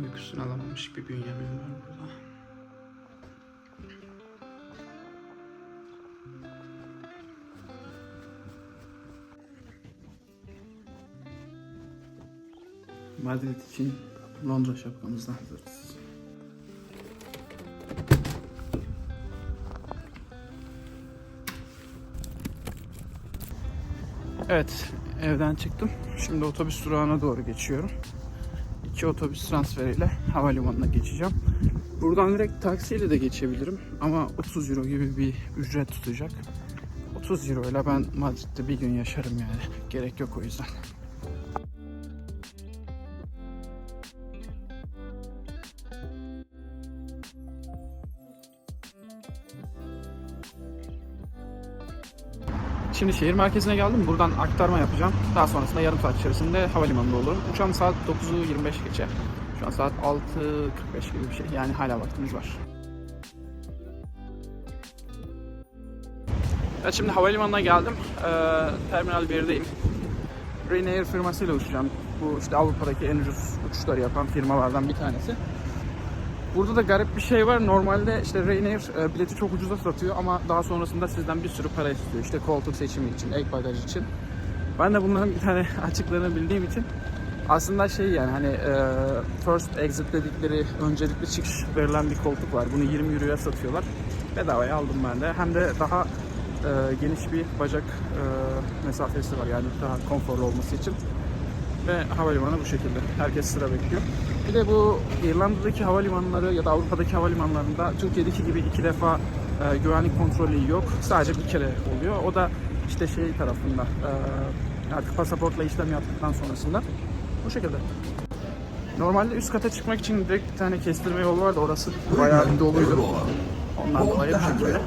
Uykusunu alamamış bir Bünyamin var burada. Madrid için Londra şapkamızdan hazırız. Evet, evden çıktım. Şimdi otobüs durağına doğru geçiyorum. İki otobüs transferiyle havalimanına geçeceğim. Buradan direkt taksiyle de geçebilirim ama 30 euro gibi bir ücret tutacak. 30 euro ile ben Madrid'de bir gün yaşarım yani. Gerek yok o yüzden. Şimdi şehir merkezine geldim. Buradan aktarma yapacağım. Daha sonrasında yarım saat içerisinde havalimanında olurum. Uçağım saat 9'u 25 geçe. Şu an saat 6.45 gibi bir şey. Yani hala vaktimiz var. Evet şimdi havalimanına geldim. Ee, Terminal 1'deyim. Ryanair firmasıyla uçacağım. Bu işte Avrupa'daki en ucuz uçuşları yapan firmalardan bir tanesi. Burada da garip bir şey var. Normalde işte Ryanair e, bileti çok ucuza satıyor ama daha sonrasında sizden bir sürü para istiyor. İşte koltuk seçimi için, ek bagaj için. Ben de bunların bir tane açıklarını bildiğim için aslında şey yani hani e, first exit dedikleri öncelikli çıkış verilen bir koltuk var. Bunu 20 euroya satıyorlar. Bedavaya aldım ben de. Hem de daha e, geniş bir bacak e, mesafesi var yani daha konforlu olması için. Ve havalimanı bu şekilde. Herkes sıra bekliyor. Bir de bu İrlanda'daki havalimanları ya da Avrupa'daki havalimanlarında Türkiye'deki gibi iki defa e, güvenlik kontrolü yok. Sadece bir kere oluyor. O da işte şey tarafında e, artık pasaportla işlem yaptıktan sonrasında. Bu şekilde. Normalde üst kata çıkmak için direkt bir tane kestirme yolu vardı. Orası bayağı doluydu. Ondan dolayı bu şekilde.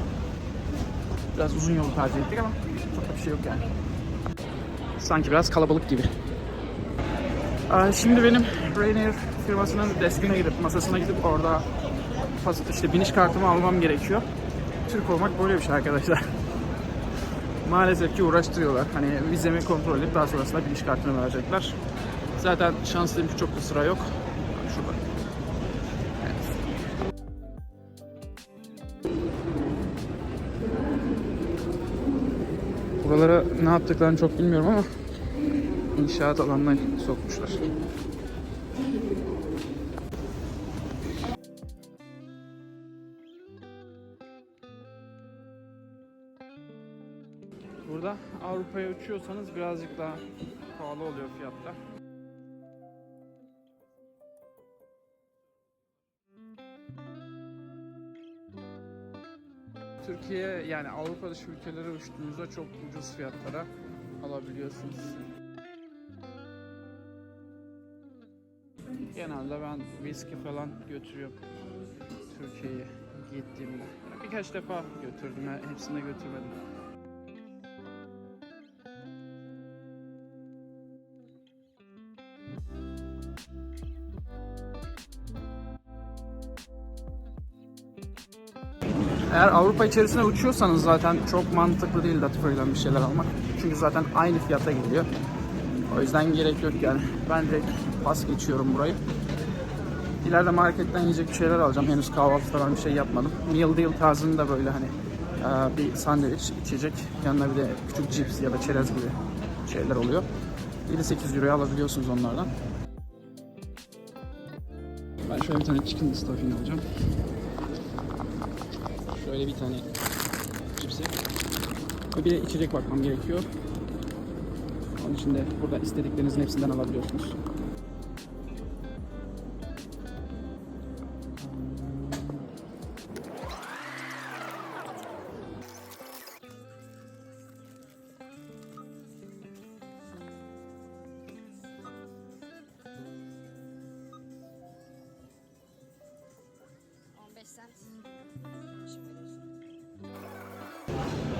Biraz uzun yolu tercih ettik ama çok da bir şey yok yani. Sanki biraz kalabalık gibi. Şimdi benim Ryanair firmasının deskine gidip, masasına gidip orada işte biniş kartımı almam gerekiyor. Türk olmak böyle bir şey arkadaşlar. Maalesef ki uğraştırıyorlar. Hani vizemi kontrol edip daha sonrasında biniş kartını verecekler. Zaten şanslıyım ki çok da sıra yok. Şurada. Evet. Buralara ne yaptıklarını çok bilmiyorum ama inşaat alanına sokmuşlar. Burada Avrupa'ya uçuyorsanız birazcık daha pahalı oluyor fiyatlar. Türkiye yani Avrupa dışı ülkelere uçtuğunuzda çok ucuz fiyatlara alabiliyorsunuz. Genelde ben viski falan götürüyorum Türkiye'ye gittiğimde. Birkaç defa götürdüm, hepsinde götürmedim. Eğer Avrupa içerisine uçuyorsanız zaten çok mantıklı değil Duty bir şeyler almak. Çünkü zaten aynı fiyata geliyor. O yüzden gerek yok yani. Ben direkt pas geçiyorum burayı. İleride marketten yiyecek bir şeyler alacağım. Henüz kahvaltı falan bir şey yapmadım. Meal deal tarzında böyle hani e, bir sandviç, içecek. Yanına bir de küçük cips ya da çerez gibi şeyler oluyor. 7-8 euroya alabiliyorsunuz onlardan. Ben şöyle bir tane chicken stuffing alacağım. Şöyle bir tane cipsi. Bir de içecek bakmam gerekiyor. Onun için de burada istediklerinizin hepsinden alabiliyorsunuz.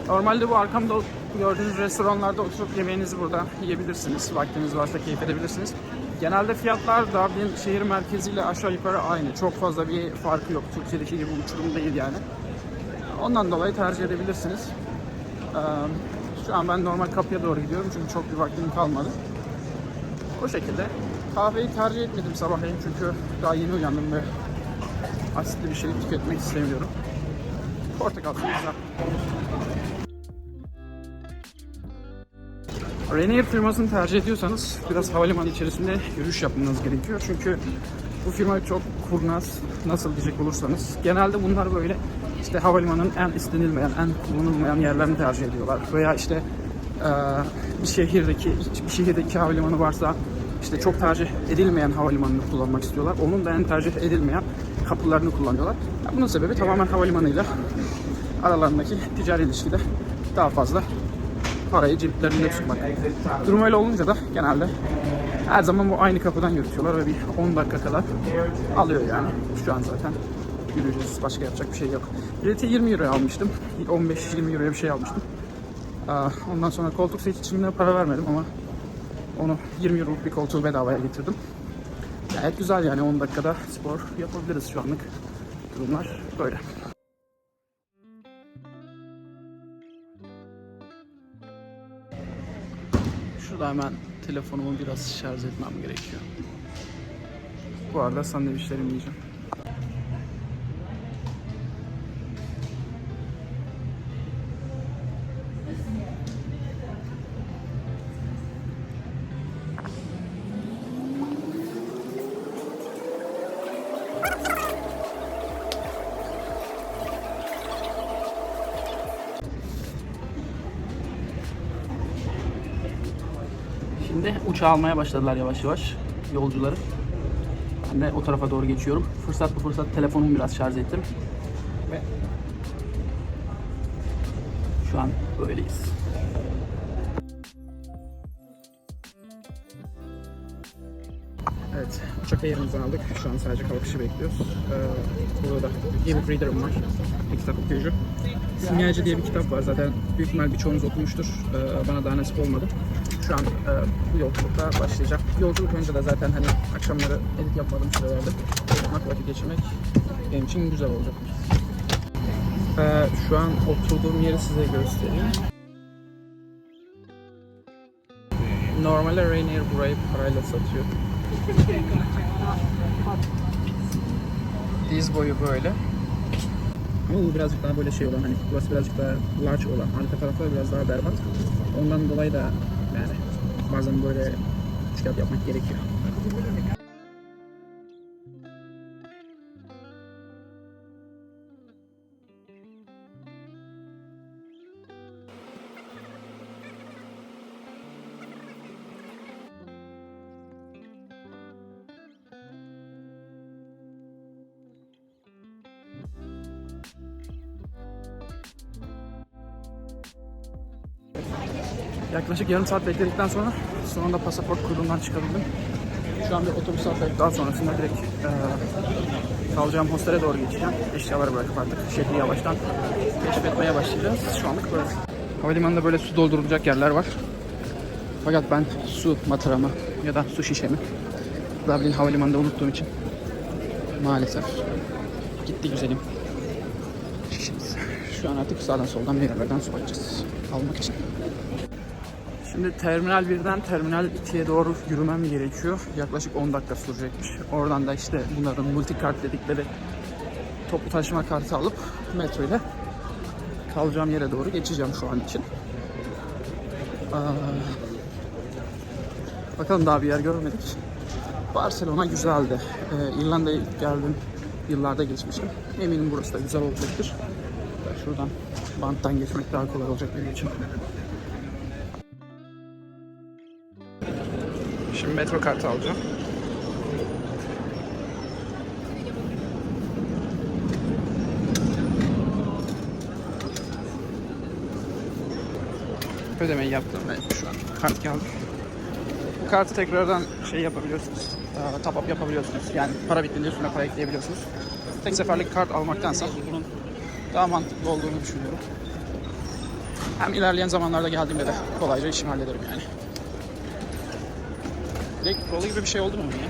Normalde bu arkamda gördüğünüz restoranlarda oturup yemeğinizi burada yiyebilirsiniz. Vaktiniz varsa keyif edebilirsiniz. Genelde fiyatlar Dublin şehir merkeziyle aşağı yukarı aynı. Çok fazla bir farkı yok. Türkiye'deki gibi uçurum değil yani. Ondan dolayı tercih edebilirsiniz. Ee, Şu an ben normal kapıya doğru gidiyorum çünkü çok bir vaktim kalmadı. O şekilde Kahveyi tercih etmedim sabahleyin çünkü daha yeni uyandım ve asitli bir şey tüketmek istemiyorum. Portakal suyu Rainier firmasını tercih ediyorsanız biraz havalimanı içerisinde yürüyüş yapmanız gerekiyor. Çünkü bu firma çok kurnaz, nasıl diyecek olursanız. Genelde bunlar böyle işte havalimanının en istenilmeyen, en kullanılmayan yerlerini tercih ediyorlar. Veya işte bir şehirdeki, bir şehirdeki havalimanı varsa işte çok tercih edilmeyen havalimanını kullanmak istiyorlar. Onun da en tercih edilmeyen kapılarını kullanıyorlar. Bunun sebebi tamamen havalimanıyla aralarındaki ticari ilişkide daha fazla parayı ceplerinde tutmak. Durum öyle olunca da genelde her zaman bu aynı kapıdan yürütüyorlar ve bir 10 dakika kadar alıyor yani. Şu an zaten yürüyeceğiz. Başka yapacak bir şey yok. Bileti 20 euro almıştım. 15-20 euroya bir şey almıştım. Aa, Ondan sonra koltuk seçimine para vermedim ama onu 20 euroluk bir koltuğu bedavaya getirdim. Gayet güzel yani 10 dakikada spor yapabiliriz şu anlık. Durumlar böyle. Şurada hemen telefonumu biraz şarj etmem gerekiyor. Bu arada sandviçlerimi yiyeceğim. Şimdi uçağı almaya başladılar yavaş yavaş yolcuları. Ben de o tarafa doğru geçiyorum. Fırsat bu fırsat telefonumu biraz şarj ettim. Ve şu an böyleyiz. Evet, uçak ayarımızı aldık. Şu an sadece kalkışı bekliyoruz. Ee, burada da e-book reader'ım var. Bir kitap okuyucu. Simyacı diye bir kitap var zaten. Büyük ihtimal birçoğunuz okumuştur. Ee, bana daha nasip olmadı. Şu an e, bu yolculukta başlayacağım. Yolculuk önce de zaten hani akşamları edit yapmadığım sürelerde okumak, vakit geçirmek benim için güzel olacak. Ee, şu an oturduğum yeri size göstereyim. Normalde Rainier burayı parayla satıyor. Diz boyu böyle. Ama bu birazcık daha böyle şey olan hani burası birazcık daha large olan arka taraflar biraz daha berbat. Ondan dolayı da yani bazen böyle çıkart yapmak gerekiyor. Yaklaşık yarım saat bekledikten sonra sonunda pasaport kuyruğundan çıkabildim. Şu an bir otobüs atlayıp daha sonrasında direkt eee kalacağım hostele doğru geçeceğim. Eşyaları bırakıp artık şehri yavaştan keşfetmeye başlayacağız. Şu anlık böyle. Havalimanında böyle su doldurulacak yerler var. Fakat ben su matıramı ya da su şişemi Dublin Havalimanı'nda unuttuğum için maalesef gitti güzelim şişemiz. Şu an artık sağdan soldan bir yerlerden su alacağız almak için. Şimdi Terminal 1'den Terminal 2'ye doğru yürümem gerekiyor. Yaklaşık 10 dakika sürecekmiş. Oradan da işte bunların multikart dedikleri toplu taşıma kartı alıp metro ile kalacağım yere doğru geçeceğim şu an için. Aa, bakalım daha bir yer görmedik. Barcelona güzeldi. Ee, İrlanda'ya ilk geldim yıllarda geçmiştim. Eminim burası da güzel olacaktır. Şuradan banttan geçmek daha kolay olacak benim için. Metro kartı alacağım. Ödemeyi yaptım ve şu an kart geldi. Bu kartı tekrardan şey yapabiliyorsunuz. e, Top up yapabiliyorsunuz. Yani para bittiğinde üstüne para ekleyebiliyorsunuz. Tek seferlik kart almaktansa bunun daha mantıklı olduğunu düşünüyorum. Hem ilerleyen zamanlarda geldiğimde de kolayca işimi hallederim yani. Direkt kola gibi bir şey oldu mu ya?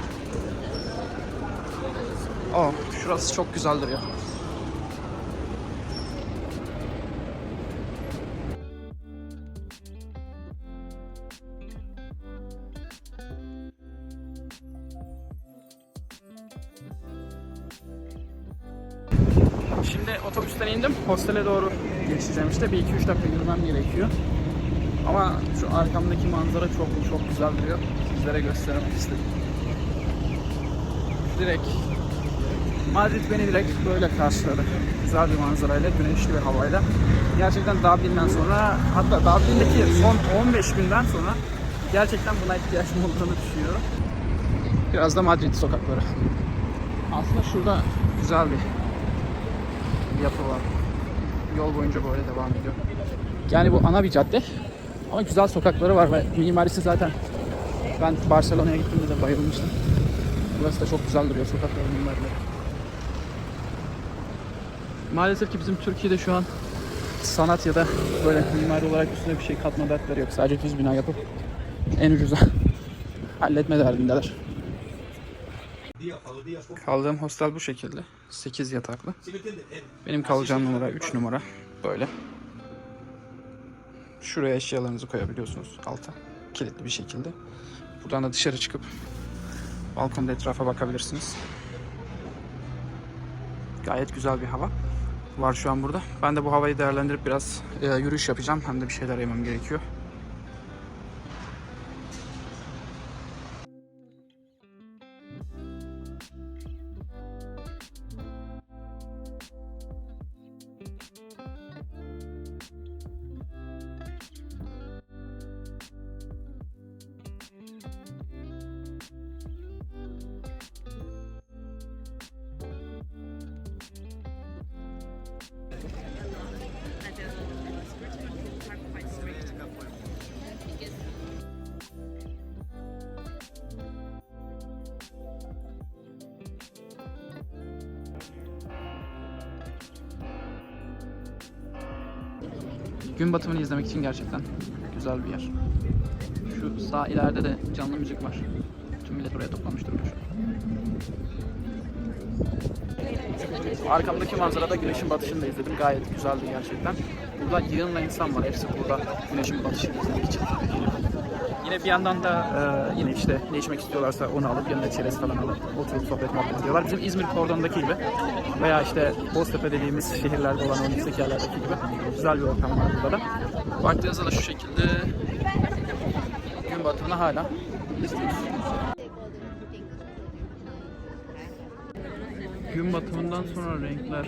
Aa, şurası çok güzel duruyor. Şimdi otobüsten indim. Hostele doğru geçeceğim işte. Bir iki üç dakika yürümem gerekiyor. Ama şu arkamdaki manzara çok çok güzel duruyor. Sizlere göstermek istedim. Direkt Madrid beni direkt böyle karşıladı. Güzel bir manzarayla, güneşli bir havayla. Gerçekten Dublin'den sonra, hatta Dublin'deki son 15 günden sonra gerçekten buna ihtiyacım olduğunu düşünüyorum. Biraz da Madrid sokakları. Aslında şurada güzel bir yapı var. Yol boyunca böyle devam ediyor. Yani bu ana bir cadde ama güzel sokakları var ve mimarisi zaten ben Barcelona'ya gittiğimde de bayılmıştım. Burası da çok güzel duruyor sokakların mimarileri. Maalesef ki bizim Türkiye'de şu an sanat ya da böyle mimari olarak üstüne bir şey katma dertleri yok. Sadece düz bina yapıp en ucuza halletme derdindeler. Kaldığım hostel bu şekilde. 8 yataklı. Benim kalacağım numara 3 numara. Böyle. Şuraya eşyalarınızı koyabiliyorsunuz alta. Kilitli bir şekilde. Buradan da dışarı çıkıp balkonda etrafa bakabilirsiniz. Gayet güzel bir hava var şu an burada. Ben de bu havayı değerlendirip biraz e, yürüyüş yapacağım. Hem de bir şeyler yemem gerekiyor. Gün batımını izlemek için gerçekten güzel bir yer. Şu sağ ileride de canlı müzik var. Tüm millet oraya toplanmış durmuş. Arkamdaki manzarada güneşin batışını da izledim. Gayet güzeldi gerçekten. Burada yığınla insan var. Hepsi burada güneşin batışını izlemek için. Yine bir yandan da e, yine işte ne içmek istiyorlarsa onu alıp yanına çerez falan alıp oturup sohbet muhabbet ediyorlar. Bizim İzmir kordondaki gibi veya işte Boztepe dediğimiz şehirlerde olan o yüksek yerlerdeki gibi güzel bir ortam var burada da. Baktığınızda da şu şekilde gün batımını hala izliyoruz. Gün batımından sonra renkler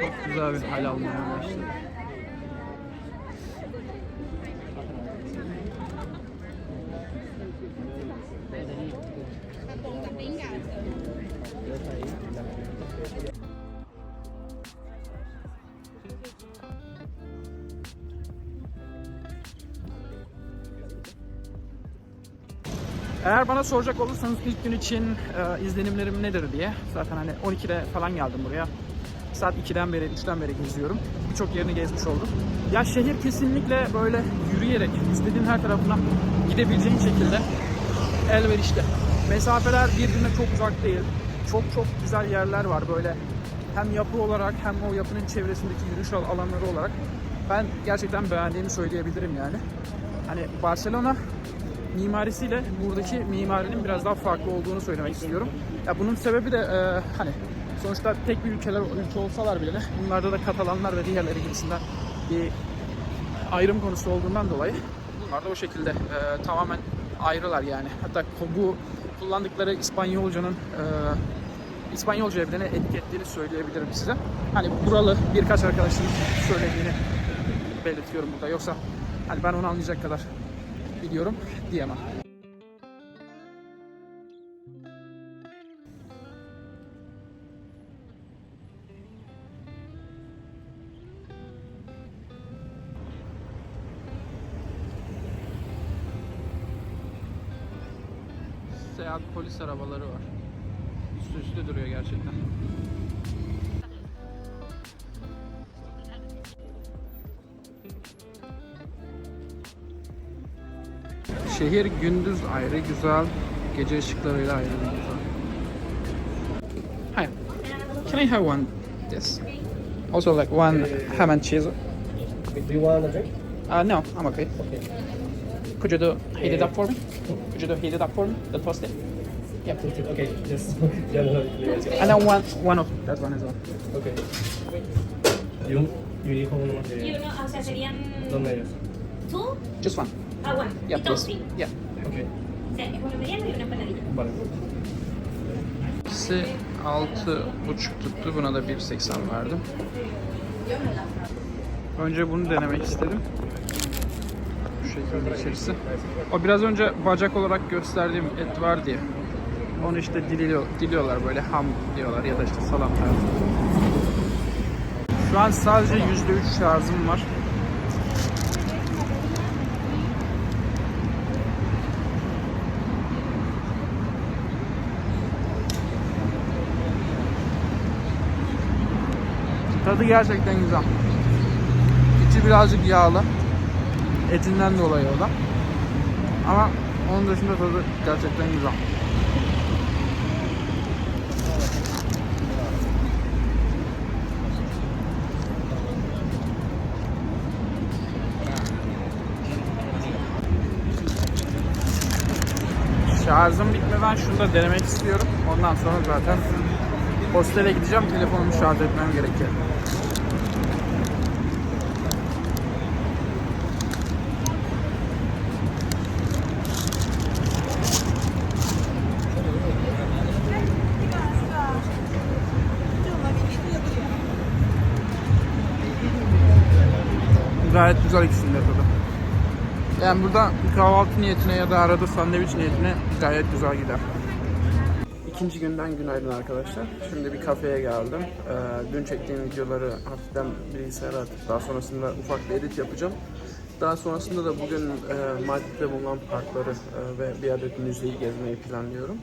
çok güzel bir hal almaya başladı. Bana soracak olursanız ilk gün için e, izlenimlerim nedir diye zaten hani 12'de falan geldim buraya. Saat 2'den beri, 3'ten beri geziyorum. Birçok yerini gezmiş oldum. Ya şehir kesinlikle böyle yürüyerek istediğin her tarafına gidebileceğin şekilde elverişli. Mesafeler birbirine çok uzak değil. Çok çok güzel yerler var böyle. Hem yapı olarak hem o yapının çevresindeki yürüyüş al- alanları olarak ben gerçekten beğendiğimi söyleyebilirim yani. Hani Barcelona mimarisiyle buradaki mimarinin biraz daha farklı olduğunu söylemek istiyorum. Ya bunun sebebi de e, hani sonuçta tek bir ülkeler ülke olsalar bile bunlarda da Katalanlar ve diğerleri gibisinden bir ayrım konusu olduğundan dolayı bunlar da o şekilde e, tamamen ayrılar yani. Hatta bu kullandıkları İspanyolcanın e, İspanyolca evlerine etki ettiğini söyleyebilirim size. Hani buralı birkaç arkadaşın söylediğini belirtiyorum burada. Yoksa hani ben onu anlayacak kadar biliyorum diyemem. Seyahat polis arabaları var. Üstü üste duruyor gerçekten. Şehir gündüz ayrı güzel, gece ışıklarıyla ayrı güzel. Hi, can I have one this? Also like one ham and cheese. Do you want a drink? Uh, no, I'm okay. Okay. Could you do heat it up for me? Could you do heat it up for me? The toasted? Yeah. Okay, just general clearance. And then one, one of that one as well. Okay. You, you need how much? Y uno, o sea, serían two Just one. A one. Yeah, y toasting. Yeah. Okay. O sea, es uno mediano y una empanadilla. Vale. İkisi 6,5 tuttu. Buna da 1.80 verdim. Önce bunu denemek istedim. Bu şekilde içerisi. O biraz önce bacak olarak gösterdiğim et var diye. Onu işte diliyor, diliyorlar böyle ham diyorlar ya da işte salam tarzı. Şu an sadece %3 şarjım var. Tadı gerçekten güzel. İçi birazcık yağlı. Etinden dolayı o da. Ama onun dışında tadı gerçekten güzel. Şarjım bitmeden şunu da denemek istiyorum. Ondan sonra zaten hostele gideceğim. Telefonumu şarj etmem gerekiyor. Gayet güzel ikisinin de tadı. Yani burada kahvaltı niyetine ya da arada sandviç niyetine gayet güzel gider. İkinci günden günaydın arkadaşlar. Şimdi bir kafeye geldim. Ee, dün çektiğim videoları hafiften bilgisayara atıp daha sonrasında ufak bir edit yapacağım. Daha sonrasında da bugün e, Madrid'de bulunan parkları e, ve bir adet müzeyi gezmeyi planlıyorum.